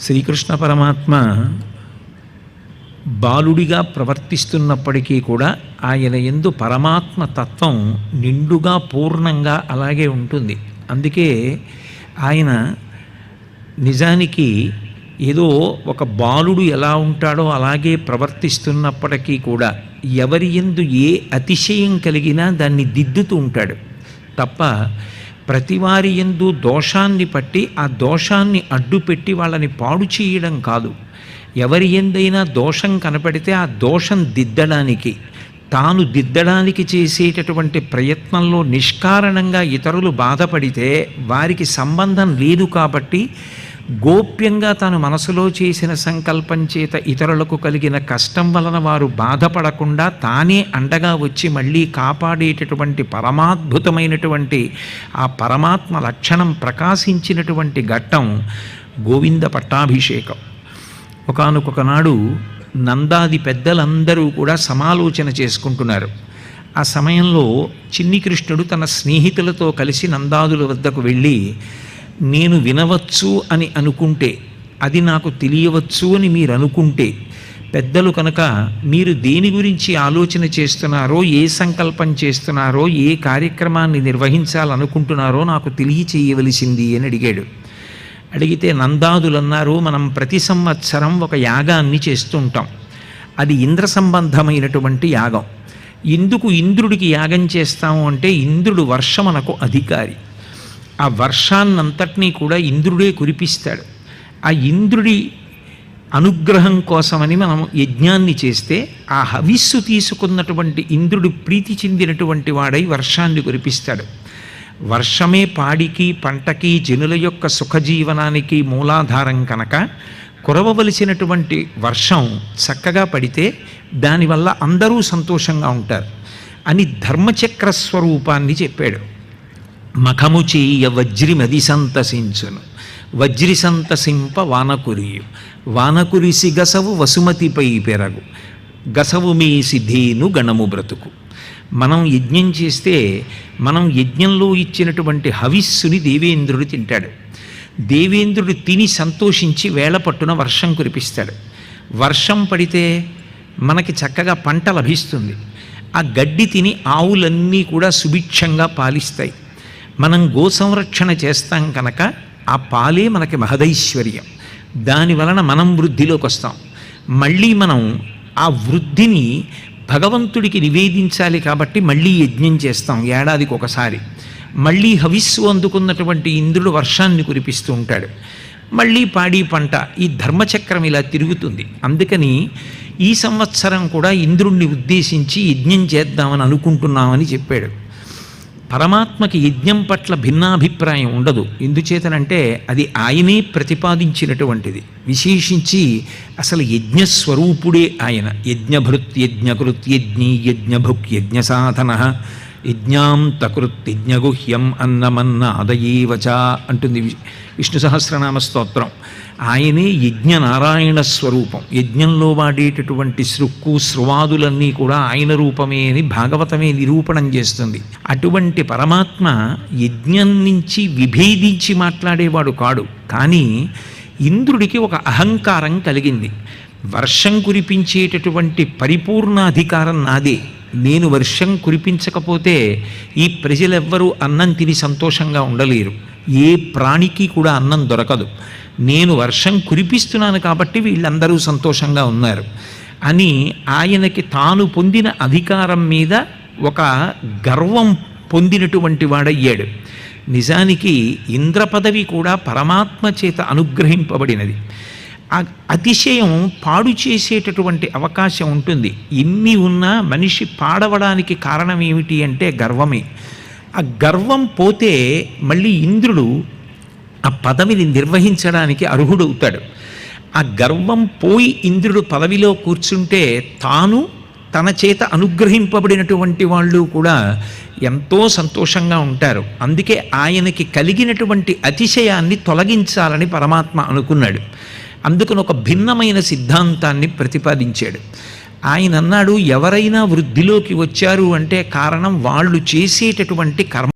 శ్రీకృష్ణ పరమాత్మ బాలుడిగా ప్రవర్తిస్తున్నప్పటికీ కూడా ఆయన ఎందు పరమాత్మ తత్వం నిండుగా పూర్ణంగా అలాగే ఉంటుంది. అందుకే ఆయన నిజానికి ఏదో ఒక బాలుడు ఎలా ఉంటాడో అలాగే ప్రవర్తిస్తున్నప్పటికీ కూడా ఎవరి ఎందు ఏ అతిశయం కలిగినా దాన్ని దిద్దుతూ ఉంటాడు. తప్ప ప్రతివారి ఎందు దోషాన్ని పట్టి ఆ దోషాన్ని అడ్డుపెట్టి వాళ్ళని పాడు చేయడం కాదు. ఎవరి ఎందైనా దోషం కనపడితే ఆ దోషం దిద్దడానికి తాను దిద్దడానికి చేసేటటువంటి ప్రయత్నంలో నిష్కారణంగా ఇతరులు బాధపడితే వారికి సంబంధం లేదు కాబట్టి గోప్యంగా తాను మనసులో చేసిన సంకల్పం చేత ఇతరులకు కలిగిన కష్టం వలన వారు బాధపడకుండా తానే అండగా వచ్చి మళ్ళీ కాపాడేటటువంటి పరమాద్భుతమైనటువంటి ఆ పరమాత్మ లక్షణం ప్రకాశించినటువంటి ఘట్టం గోవింద పట్టాభిషేకం. ఒకనొకనాడు నందాది పెద్దలందరూ కూడా సమాలోచన చేసుకుంటున్నారు. ఆ సమయంలో చిన్ని కృష్ణుడు తన స్నేహితులతో కలిసి నందాదుల వద్దకు వెళ్ళి నేను వినవచ్చు అని అనుకుంటే అది నాకు తెలియవచ్చు అని మీరు అనుకుంటే పెద్దలు కనుక మీరు దేని గురించి ఆలోచన చేస్తున్నారో ఏ సంకల్పం చేస్తున్నారో ఏ కార్యక్రమాన్ని నిర్వహించాలనుకుంటున్నారో నాకు తెలియచేయవలసింది అని అడిగాడు. అడిగితే నందాదులు అన్నారు మనం ప్రతి సంవత్సరం ఒక యాగాన్ని చేస్తుంటాం. అది ఇంద్ర సంబంధమైనటువంటి యాగం. ఎందుకు ఇంద్రుడికి యాగం చేస్తాము అంటే ఇంద్రుడు వర్షమనకు అధికారి. ఆ వర్షాన్నంతటినీ కూడా ఇంద్రుడే కురిపిస్తాడు. ఆ ఇంద్రుడి అనుగ్రహం కోసమని మనం యజ్ఞాన్ని చేస్తే ఆ హవిస్సు తీసుకున్నటువంటి ఇంద్రుడు ప్రీతి చెందినటువంటి వాడై వర్షాన్ని కురిపిస్తాడు. వర్షమే పాడికి పంటకి జనుల యొక్క సుఖజీవనానికి మూలాధారం కనుక కురవవలసినటువంటి వర్షం చక్కగా పడితే దానివల్ల అందరూ సంతోషంగా ఉంటారు అని ధర్మచక్ర స్వరూపాన్ని చెప్పాడు. మఖము చేయ వజ్రిమది సంతసించును వజ్రి సంతసింప వానకురియు వానకురిసి గసవు వసుమతిపై పెరగు. గసవు మీసి ధేను గణము బ్రతుకు. మనం యజ్ఞం చేస్తే మనం యజ్ఞంలో ఇచ్చినటువంటి హవిస్సుని దేవేంద్రుడు తింటాడు. దేవేంద్రుడు తిని సంతోషించి వేళ పట్టున వర్షం కురిపిస్తాడు. వర్షం పడితే మనకి చక్కగా పంట లభిస్తుంది. ఆ గడ్డి తిని ఆవులన్నీ కూడా సుభిక్షంగా పాలిస్తాయి. మనం గో సంరక్షణ చేస్తాం కనుక ఆ పాలే మనకి మహదైశ్వర్యం. దాని వలన మనం వృద్ధిలోకి వస్తాం. మళ్ళీ మనం ఆ వృద్ధిని భగవంతుడికి నివేదించాలి కాబట్టి మళ్ళీ యజ్ఞం చేస్తాం ఏడాదికి ఒకసారి. మళ్ళీ హవిస్సు అందుకున్నటువంటి ఇంద్రుడు వర్షాన్ని కురిపిస్తూ ఉంటాడు. మళ్ళీ పాడి పంట ఈ ధర్మచక్రం ఇలా తిరుగుతుంది. అందుకని ఈ సంవత్సరం కూడా ఇంద్రుణ్ణి ఉద్దేశించి యజ్ఞం చేద్దామని అనుకుంటున్నామని చెప్పాడు. పరమాత్మకి యజ్ఞం పట్ల భిన్నాభిప్రాయం ఉండదు. ఎందుచేతనంటే అది ఆయనే ప్రతిపాదించినటువంటిది. విశేషించి అసలు యజ్ఞస్వరూపుడే ఆయన. యజ్ఞభృత్ యజ్ఞకృత్ యజ్ఞీ యజ్ఞభుక్ యజ్ఞ సాధన యజ్ఞాం తకృత్తిజ్ఞగుహ్యం అన్నమన్న అదయేవచ అంటుంది విష్ణు సహస్రనామ స్తోత్రం. ఆయనే యజ్ఞ నారాయణ స్వరూపం. యజ్ఞంలో వాడేటటువంటి సృక్కు స్రువాదులన్నీ కూడా ఆయన రూపమే అని భాగవతమే నిరూపణం చేస్తుంది. అటువంటి పరమాత్మ యజ్ఞం నుంచి విభేదించి మాట్లాడేవాడు కాడు. కానీ ఇంద్రుడికి ఒక అహంకారం కలిగింది. వర్షం కురిపించేటటువంటి పరిపూర్ణ అధికారం నాదే. నేను వర్షం కురిపించకపోతే ఈ ప్రజలెవ్వరూ అన్నం తిని సంతోషంగా ఉండలేరు. ఏ ప్రాణికి కూడా అన్నం దొరకదు. నేను వర్షం కురిపిస్తున్నాను కాబట్టి వీళ్ళందరూ సంతోషంగా ఉన్నారు అని ఆయనకి తాను పొందిన అధికారం మీద ఒక గర్వం పొందినటువంటి వాడయ్యాడు. నిజానికి ఇంద్ర పదవి కూడా పరమాత్మ చేత అనుగ్రహింపబడినది. అతిశయం పాడు చేసేటటువంటి అవకాశం ఉంటుంది. ఎన్ని ఉన్నా మనిషి పాడవడానికి కారణం ఏమిటి అంటే గర్వమే. ఆ గర్వం పోతే మళ్ళీ ఇంద్రుడు ఆ పదవిని నిర్వహించడానికి అర్హుడవుతాడు ఆ గర్వం పోయి ఇంద్రుడు పదవిలో కూర్చుంటే తాను తన చేత అనుగ్రహింపబడినటువంటి వాళ్ళు కూడా ఎంతో సంతోషంగా ఉంటారు. అందుకే ఆయనకి కలిగినటువంటి అతిశయాన్ని తొలగించాలని పరమాత్మ అనుకున్నాడు. అందుకని ఒక భిన్నమైన సిద్ధాంతాన్ని ప్రతిపాదించాడు. ఆయన అన్నాడు ఎవరైనా వృద్ధిలోకి వచ్చారు అంటే కారణం వాళ్ళు చేసేటటువంటి కర్మ